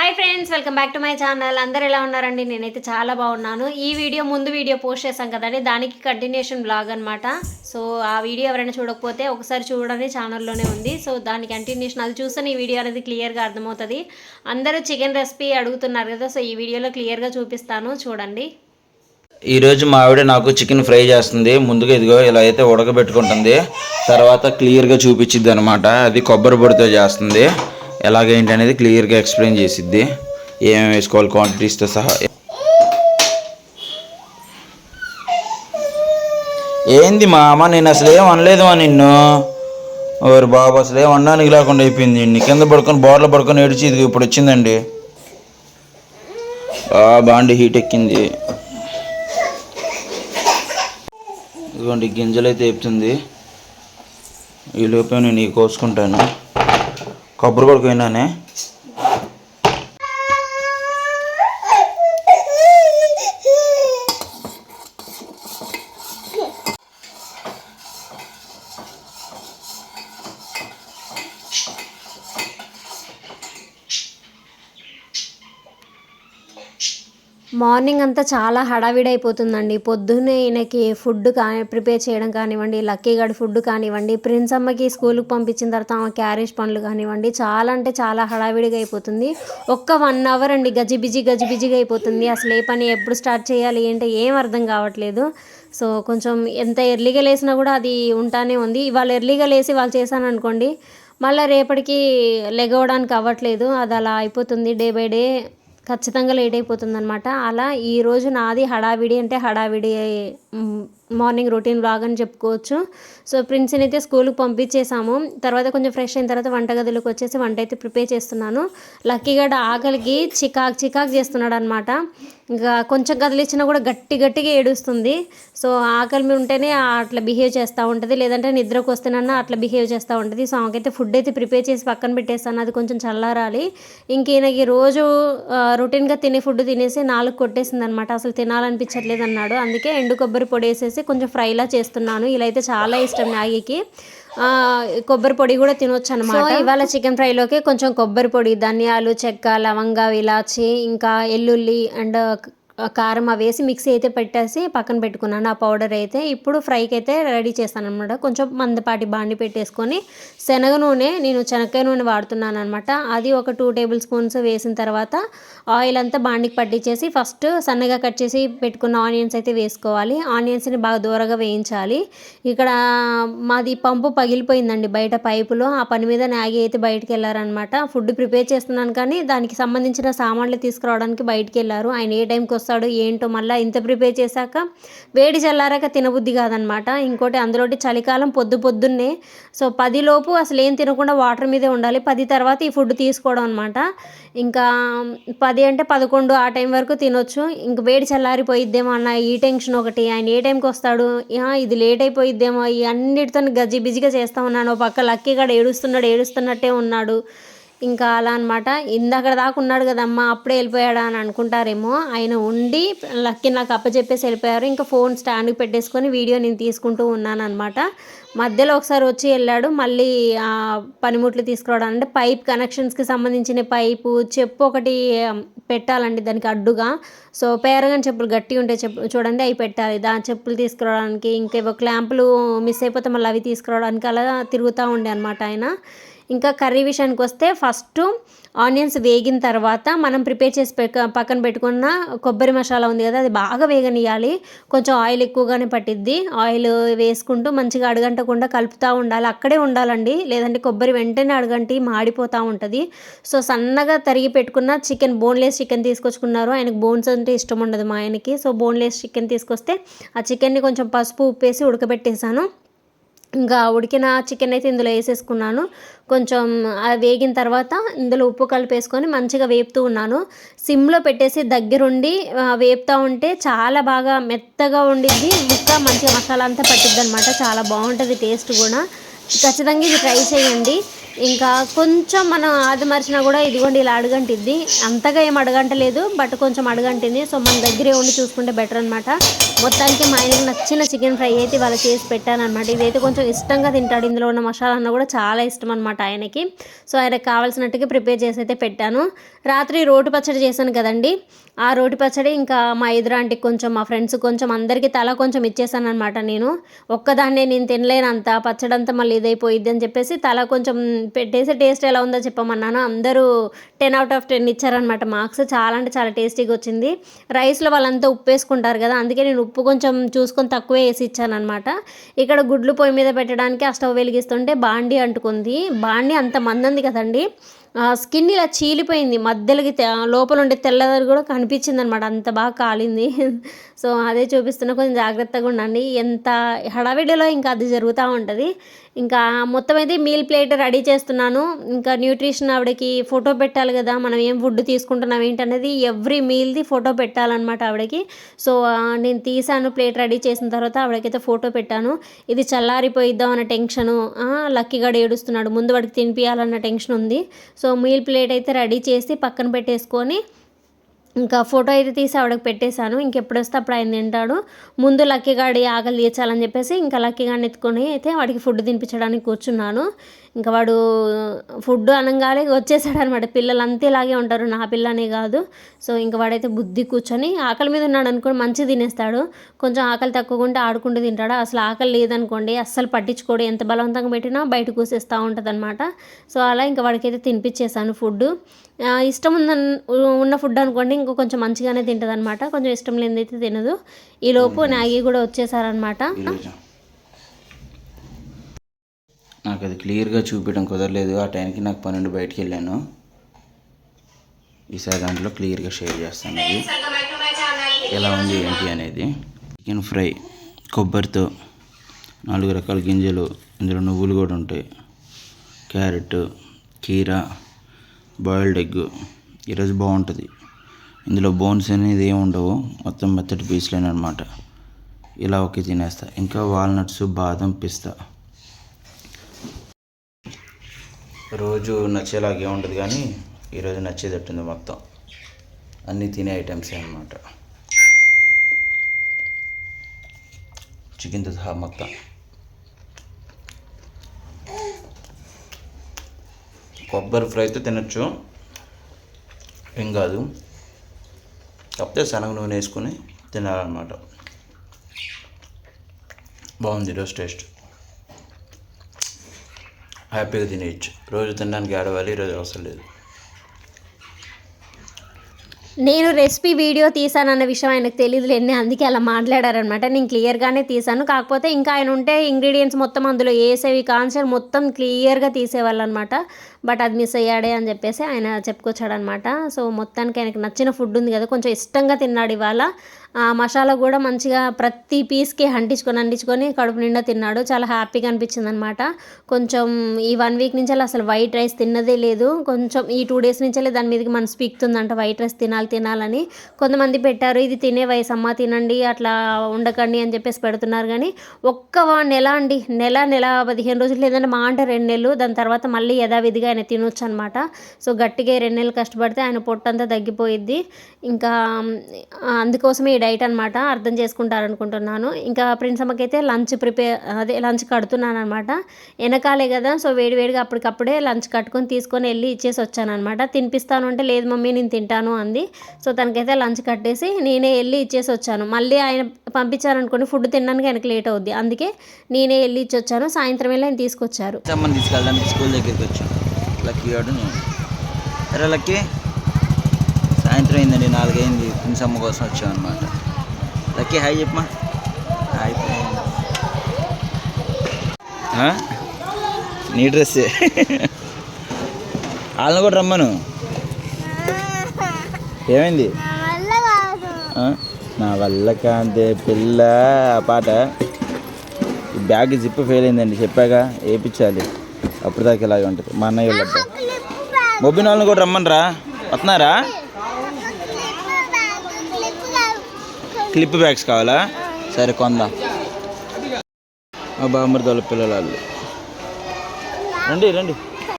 Hi friends welcome back to my channel. అందరు ఎలా ఉన్నారండి? నేనైతే చాలా బాగున్నాను. ఈ వీడియో ముందు వీడియో పోస్ట్ చేశాం కదండి. దానికి కంటిన్యూషన్ బ్లాగ్ అనమాట సో ఆ వీడియో ఎవరైనా చూడకపోతే ఒకసారి చూడని ఛానల్లోనే ఉంది. సో దాని కంటిన్యూషన్ అది చూస్తే ఈ వీడియో అనేది క్లియర్గా అర్థమవుతుంది. అందరూ చికెన్ రెసిపీ అడుగుతున్నారు కదా సో ఈ వీడియోలో క్లియర్గా చూపిస్తాను. చూడండి. ఈరోజు మా ఆవిడ నాకు చికెన్ ఫ్రై చేస్తుంది. ముందుగా ఇదిగో ఇలా అయితే ఉడకబెట్టుకుంటుంది. తర్వాత క్లియర్గా చూపించిద్ది అనమాట అది కొబ్బరి పొడితో చేస్తుంది. ఎలాగేంటి అనేది క్లియర్గా ఎక్స్ప్లెయిన్ చేసిద్ది. ఏమేమి వేసుకోవాలి క్వాంటిటీస్తో సహా. ఏంది మా అమ్మ నేను అసలు ఏం అనలేదు మా నిన్ను? ఓరు బాబు అసలు ఏం అనడానికి లేకుండా అయిపోయింది. నీ కింద పడుకొని బోర్లో పడుకొని ఏడిచి ఇది ఇప్పుడు వచ్చిందండి. ఆ బాండి హీట్ ఎక్కింది. ఇదిగోండి గింజలు అయితే వేపుతుంది ఈ లోపే నేను కోసుకుంటాను. కొబ్బరి కూడా పోయినానే మార్నింగ్ అంతా చాలా హడావిడి అయిపోతుందండి పొద్దున్నే ఈయనకి ఫుడ్ కా ప్రిపేర్ చేయడం కానివ్వండి లక్కీ గడి ఫుడ్ కానివ్వండి ప్రిన్స్ అమ్మకి స్కూల్కి పంపించిన తర్వాత ఆమె క్యారేజ్ పనులు కానివ్వండి చాలా అంటే చాలా హడావిడిగా అయిపోతుంది ఒక్క వన్ అవర్ అండి గజిబిజి గజిబిజిగా అయిపోతుంది అసలు ఏ పని ఎప్పుడు స్టార్ట్ చేయాలి ఏంటో ఏం అర్థం కావట్లేదు. సో కొంచెం ఎంత ఎర్లీగా లేసినా కూడా అది ఉంటానే ఉంది. ఇవాళ ఎర్లీగా లేసి వాళ్ళు చేశాను అనుకోండి మళ్ళీ రేపటికి లెగవడానికి అవ్వట్లేదు. అది అలా అయిపోతుంది డే బై డే. ఖచ్చితంగా లేట్ అయిపోతుంది అనమాట అలా ఈరోజు నాది హడావిడి అంటే హడావిడి మార్నింగ్ రొటీన్ బ్లాగ్ అని చెప్పుకోవచ్చు. సో ప్రిన్స్ని అయితే స్కూల్కి పంపించేసాము తర్వాత కొంచెం ఫ్రెష్ అయిన తర్వాత వంటగదిలోకి వచ్చేసి వంట అయితే ప్రిపేర్ చేస్తున్నాను. లక్కీగా ఆకలికి చికాక్ చికాక్ చేస్తున్నాడు అనమాట ఇంకా కొంచెం కదిలిచ్చినా కూడా గట్టి గట్టిగా ఏడుస్తుంది. సో ఆకలి మీద ఉంటేనే అట్లా బిహేవ్ చేస్తూ ఉంటుంది. లేదంటే నిద్రకు వస్తేనన్నా అట్లా బిహేవ్ చేస్తూ ఉంటుంది. సో ఆమెకైతే ఫుడ్ అయితే ప్రిపేర్ చేసి పక్కన పెట్టేస్తాను. అది కొంచెం చల్లారాలి. ఇంక రోజు రొటీన్గా తినే ఫుడ్ తినేసి నాలుగు కొట్టేసింది అనమాట అసలు తినాలనిపించట్లేదు అన్నాడు. అందుకే ఎండు కొబ్బరి పొడి వేసేసి కొంచెం ఫ్రైలా చేస్తున్నాను. ఇలా అయితే చాలా ఇష్టం నాగికి కొబ్బరి పొడి కూడా తినొచ్చు అనమాట ఇవాళ చికెన్ ఫ్రైలోకి కొంచెం కొబ్బరి పొడి ధనియాలు చెక్క లవంగా ఇలాచి ఇంకా ఎల్లుల్లి అండ్ కారం అవి వేసి మిక్సీ అయితే పెట్టేసి పక్కన పెట్టుకున్నాను. ఆ పౌడర్ అయితే ఇప్పుడు ఫ్రైకి అయితే రెడీ చేస్తాను అనమాట కొంచెం మందపాటి బాండి పెట్టేసుకొని శనగ నూనె నేను శనగకాయ నూనె వాడుతున్నాను అనమాట అది ఒక టూ టేబుల్ స్పూన్స్ వేసిన తర్వాత ఆయిల్ అంతా బాండికి పట్టించేసి ఫస్ట్ సన్నగా కట్ చేసి పెట్టుకున్న ఆనియన్స్ అయితే వేసుకోవాలి. ఆనియన్స్ని బాగా దూరగా వేయించాలి. ఇక్కడ మాది పంపు పగిలిపోయిందండి బయట పైపులో. ఆ పని మీద నాగి అయితే బయటికి వెళ్ళారనమాట ఫుడ్ ప్రిపేర్ చేస్తున్నాను కానీ దానికి సంబంధించిన సామాన్లు తీసుకురావడానికి బయటికి వెళ్ళారు. ఆయన ఏ టైంకి వస్తాడు ఏంటో మళ్ళీ ఇంత ప్రిపేర్ చేశాక వేడి చల్లారాక తినబుద్ధి కాదనమాట. ఇంకోటి అందులోటి చలికాలం పొద్దు పొద్దున్నే. సో పది లోపు అసలు ఏం తినకుండా వాటర్ మీదే ఉండాలి. పది తర్వాత ఈ ఫుడ్ తీసుకోవడం అనమాట. ఇంకా పది అంటే పదకొండు ఆ టైం వరకు తినొచ్చు. ఇంక వేడి చల్లారిపోయిద్దేమో అన్న ఈ టెన్షన్ ఒకటి. ఆయన ఏ టైంకి వస్తాడు? ఇది లేట్ అయిపోయిద్దేమో. ఈ అన్నిటితో గజి చేస్తా ఉన్నాను పక్క లక్కీ గడ ఏడుస్తున్నాడు ఏడుస్తున్నట్టే ఉన్నాడు. ఇంకా అలా అనమాట ఇందాక దాకా ఉన్నాడు కదమ్మా అప్పుడే వెళ్ళిపోయాడా అని అనుకుంటారేమో. ఆయన ఉండి లక్కీ నాకు అప్పచెప్పేసి వెళ్ళిపోయారు. ఇంకా ఫోన్ స్టాండ్కి పెట్టేసుకొని వీడియో నేను తీసుకుంటూ ఉన్నాను అనమాట మధ్యలో ఒకసారి వచ్చి వెళ్ళాడు. మళ్ళీ పనిముట్లు తీసుకురావడం అంటే పైప్ కనెక్షన్స్కి సంబంధించిన పైపు చెప్పు ఒకటి పెట్టాలండి దానికి అడ్డుగా. సో పేరగాని చెప్పులు గట్టిగా ఉంటే చెప్పు చూడండి అవి పెట్టాలి. దాని చెప్పులు తీసుకురావడానికి ఇంకేవో క్లాంపులు మిస్ అయిపోతే మళ్ళీ అవి తీసుకురావడానికి అలా తిరుగుతూ ఉండే అనమాట ఆయన. ఇంకా కర్రీ విషయానికి వస్తే ఫస్ట్ ఆనియన్స్ వేగిన తర్వాత మనం ప్రిపేర్ చేసి పక్కన పెట్టుకున్న కొబ్బరి మసాలా ఉంది కదా అది బాగా వేగనియాలి కొంచెం ఆయిల్ ఎక్కువగానే పట్టిద్ది. ఆయిల్ వేసుకుంటూ మంచిగా అడగంటకుండా కలుపుతూ ఉండాలి. అక్కడే ఉండాలండి. లేదంటే కొబ్బరి వెంటనే అడగంటి మాడిపోతూ ఉంటుంది. సో సన్నగా తరిగి పెట్టుకున్న చికెన్ బోన్లెస్ చికెన్ తీసుకొచ్చుకున్నారు. ఆయనకు బోన్స్ అంటే ఇష్టం ఉండదు మా ఆయనకి. సో బోన్లెస్ చికెన్ తీసుకొస్తే ఆ చికెన్ని కొంచెం పసుపు ఉప్పేసి ఉడకబెట్టేశాను. ఇంకా ఉడికిన చికెన్ అయితే ఇందులో వేసేసుకున్నాను. కొంచెం వేగిన తర్వాత ఇందులో ఉప్పు కలిపేసుకొని మంచిగా వేపుతూ ఉన్నాను. సిమ్లో పెట్టేసి దగ్గరుండి వేపుతూ ఉంటే చాలా బాగా మెత్తగా ఉండిద్ది. ముక్క మంచిగా మసాలా అంతా పట్టిద్ది అనమాట చాలా బాగుంటుంది టేస్ట్ కూడా. ఖచ్చితంగా ఇది ట్రై చేయండి. ఇంకా కొంచెం మనం ఆది మరిచినా కూడా ఇదిగోండి ఇలా అడగంటిద్ది. అంతగా ఏం అడగంటలేదు బట్ కొంచెం అడగంటింది. సో మన దగ్గరే ఉండి చూసుకుంటే బెటర్ అనమాట మొత్తానికి మా ఆయనకి నచ్చిన చికెన్ ఫ్రై అయితే వాళ్ళు చేసి పెట్టాను అనమాట ఇదైతే కొంచెం ఇష్టంగా తింటాడు. ఇందులో ఉన్న మసాలా అన్న కూడా చాలా ఇష్టం అనమాట ఆయనకి. సో ఆయనకు కావాల్సినట్టుగా ప్రిపేర్ చేసి అయితే పెట్టాను. రాత్రి రోటి పచ్చడి చేశాను కదండి. ఆ రోటి పచ్చడి ఇంకా మా ఎదురాంటికి కొంచెం మా ఫ్రెండ్స్ కొంచెం అందరికీ తల కొంచెం ఇచ్చేసాను అనమాట నేను. ఒక్కదాన్నే నేను తినలేనంత. పచ్చడి అంతా మళ్ళీ ఇదైపోయిద్ది అని చెప్పేసి తల కొంచెం పెట్టేసి టేస్ట్ ఎలా ఉందో చెప్పమన్నాను. అందరూ టెన్ అవుట్ ఆఫ్ టెన్ ఇచ్చారనమాట మార్క్స్ చాలా అంటే చాలా టేస్టీగా వచ్చింది. రైస్లో వాళ్ళంతా ఉప్పు వేసుకుంటారు కదా అందుకే నేను ఉప్పు కొంచెం చూసుకొని తక్కువే వేసి ఇచ్చానమాట ఇక్కడ గుడ్లు పొయ్యి మీద పెట్టడానికి ఆ స్టవ్ వెలిగిస్తుంటే బాండి అంటుకుంది. బాండి అంత మందంది కదండి. స్కిన్ ఇలా చీలిపోయింది. మధ్యలోకి లోపల ఉండే తెల్లదారు కూడా కనిపించింది అనమాట అంత బాగా కాలింది. సో అదే చూపిస్తున్నా. కొంచెం జాగ్రత్తగా ఉండండి. ఎంత హడావిడిలో ఇంకా అది జరుగుతూ ఉంటుంది. ఇంకా మొత్తం అయితే మీల్ ప్లేట్ రెడీ చేస్తున్నాను. ఇంకా న్యూట్రిషన్ ఆవిడకి ఫోటో పెట్టాలి కదా. మనం ఏం ఫుడ్ తీసుకుంటున్నాం ఏంటనేది ఎవ్రీ మీల్ది ఫోటో పెట్టాలన్నమాట ఆవిడకి. సో నేను తీసాను ప్లేట్ రెడీ చేసిన తర్వాత ఆవిడకైతే ఫోటో పెట్టాను. ఇది చల్లారిపోయిద్దాం అన్న టెన్షను లక్కీగా ఏడుస్తున్నాడు. ముందు వాడికి తినిపించాలన్న టెన్షన్ ఉంది. సో మీల్ ప్లేట్ అయితే రెడీ చేసి పక్కన పెట్టేసుకొని ఇంకా ఫోటో అయితే తీసి ఆవిడకి పెట్టేశాను. ఇంకెప్పుడు వస్తే అప్పుడు ఆయన తింటాడు. ముందు లక్కీ గాడి ఆకలి తీర్చాలని చెప్పేసి ఇంకా లక్కీ గాడిని ఎత్తుకొని అయితే వాడికి ఫుడ్ తినిపించడానికి కూర్చున్నాను. ఇంకా వాడు ఫుడ్ అనగానే వచ్చేసాడు అనమాట పిల్లలు అంతే ఇలాగే ఉంటారు నా పిల్లనే కాదు. సో ఇంకా వాడైతే బుద్ధి కూర్చొని ఆకలి మీద ఉన్నాడు అనుకోండి మంచిగా తినేస్తాడు. కొంచెం ఆకలి తక్కువ ఉంటే ఆడుకుంటూ తింటాడు. అసలు ఆకలి లేదనుకోండి అస్సలు పట్టించుకోడు. ఎంత బలవంతంగా పెట్టినా బయట కూసేస్తూ ఉంటుంది అనమాట సో అలా ఇంకా వాడికైతే తినిపించేసాను ఫుడ్ ఇష్టం ఉన్న ఉన్న ఫుడ్ అనుకోండి ఇంకో కొంచెం మంచిగానే తింటుంది అనమాట కొంచెం ఇష్టం లేనిదైతే తినదు. ఈ లోపు మ్యాగీ కూడా వచ్చేసారనమాట నాకు అది క్లియర్గా చూపించడం కుదరలేదు. ఆ టైంకి నాకు పన్నెండు బయటికి వెళ్ళాను ఈసారి దాంట్లో క్లియర్గా షేర్ చేస్తాను అది ఎలా ఉంది ఏంటి అనేది. చికెన్ ఫ్రై కొబ్బరితో నాలుగు రకాల గింజలు ఇందులో నువ్వులు కూడా ఉంటాయి. క్యారెట్ కీరా బాయిల్డ్ ఎగ్. ఈరోజు బాగుంటుంది. ఇందులో బోన్స్ అనేది ఏమి ఉండవు. మొత్తం మెత్తటి పీసులేనమాట ఇలా ఒకే తినేస్తా. ఇంకా వాల్నట్స్ బాదం పిస్తా. రోజు నచ్చేలాగే ఉండదు కానీ ఈరోజు నచ్చేటట్టుంది మొత్తం. అన్నీ తినే ఐటమ్సే అనమాట చికెన్తో సహా మొత్తం. కొబ్బరి ఫ్రైతో తినచ్చు. ఏం కాదు. కాకపోతే శనగ నూనె వేసుకొని తినాలన్నమాట. బాగుంది ఈరోజు టేస్ట్. హ్యాపీగా తినేయచ్చు. రోజు తినడానికి ఆడవాలి ఈరోజు అవసరం లేదు. నేను రెసిపీ వీడియో తీసానన్న విషయం ఆయనకు తెలియదులేండి అందుకే అలా మాట్లాడారనమాట నేను క్లియర్గానే తీసాను. కాకపోతే ఇంకా ఆయన ఉంటే ఇంగ్రీడియంట్స్ మొత్తం అందులో వేసేవి కాన్సెప్ట్ మొత్తం క్లియర్గా తీసేవాళ్ళు అనమాట బట్ అది మిస్ అయ్యాడే అని చెప్పేసి ఆయన చెప్పుకొచ్చాడనమాట. సో మొత్తానికి ఆయనకి నచ్చిన ఫుడ్ ఉంది కదా కొంచెం ఇష్టంగా తిన్నాడు ఇవాళ. ఆ మసాలా కూడా మంచిగా ప్రతి పీస్కి అంటించుకొని అంటించుకొని కడుపు నిండా తిన్నాడు. చాలా హ్యాపీగా అనిపించింది అనమాట కొంచెం ఈ వన్ వీక్ నుంచి అసలు వైట్ రైస్ తిన్నదే లేదు. కొంచెం ఈ టూ డేస్ నుంచి దాని మీదకి మనసు పీక్తుందంట వైట్ రైస్ తినాలి తినాలని. కొంతమంది పెట్టారు ఇది తినే వయసు అమ్మ తినండి అట్లా ఉండకండి అని చెప్పేసి పెడుతున్నారు. కానీ ఒక్క నెల అండి. నెల నెల పదిహేను రోజులు లేదంటే మా అంటే రెండు నెలలు. దాని తర్వాత మళ్ళీ యథావిధిగా ఆయన తినొచ్చు అనమాట సో గట్టిగా రెండు నెలలు కష్టపడితే ఆయన పొట్టంతా తగ్గిపోయిద్ది. ఇంకా అందుకోసమే ఈ డైట్ అనమాట అర్థం చేసుకుంటారనుకుంటున్నాను. ఇంకా ప్రిన్స్ అమ్మకైతే లంచ్ ప్రిపేర్ అదే లంచ్ కడుతున్నాను అనమాట వెనకాలే కదా సో వేడివేడిగా అప్పటికప్పుడే లంచ్ కట్టుకొని తీసుకొని వెళ్ళి ఇచ్చేసి వచ్చాను అనమాట తినిపిస్తాను అంటే లేదు మమ్మీ నేను తింటాను అంది. సో తనకైతే లంచ్ కట్టేసి నేనే వెళ్ళి ఇచ్చేసి వచ్చాను. మళ్ళీ ఆయన పంపించారనుకోండి ఫుడ్ తినడానికి వెనక లేట్ అవుద్ది. అందుకే నేనే వెళ్ళి ఇచ్చి వచ్చాను. సాయంత్రం వెళ్ళి ఆయన తీసుకొచ్చారు. తీసుకెళ్ళడానికి స్కూల్ దగ్గరికి వచ్చాను. లక్కీ గాడు నేను. సరే లక్కీ సాయంత్రం అయిందండి నాలుగైంది. పింసమ్మ కోసం వచ్చామన్నమాట. లక్కీ హాయ్ చెప్పమా హాయ్ ఆ? నీ డ్రెస్సే. వాళ్ళని కూడా రమ్మను. ఏమైంది? ఆ? నా వల్ల కాంతే పిల్ల. ఆ పాట. బ్యాగ్ జిప్ ఫెయిల్ అయిందండి చెప్పాగా వేయించాలి అప్పుడు దాకా ఇలాగే ఉంటుంది. మా అన్నయ్య వాళ్ళ అబ్బాయి. మొబిన్ వాళ్ళని కూడా రమ్మనరా? వస్తున్నారా? క్లిప్ బ్యాగ్స్ కావాలా? సరే కొందాం. మా బామ్మరి పిల్లలు వాళ్ళు. రండి రండి.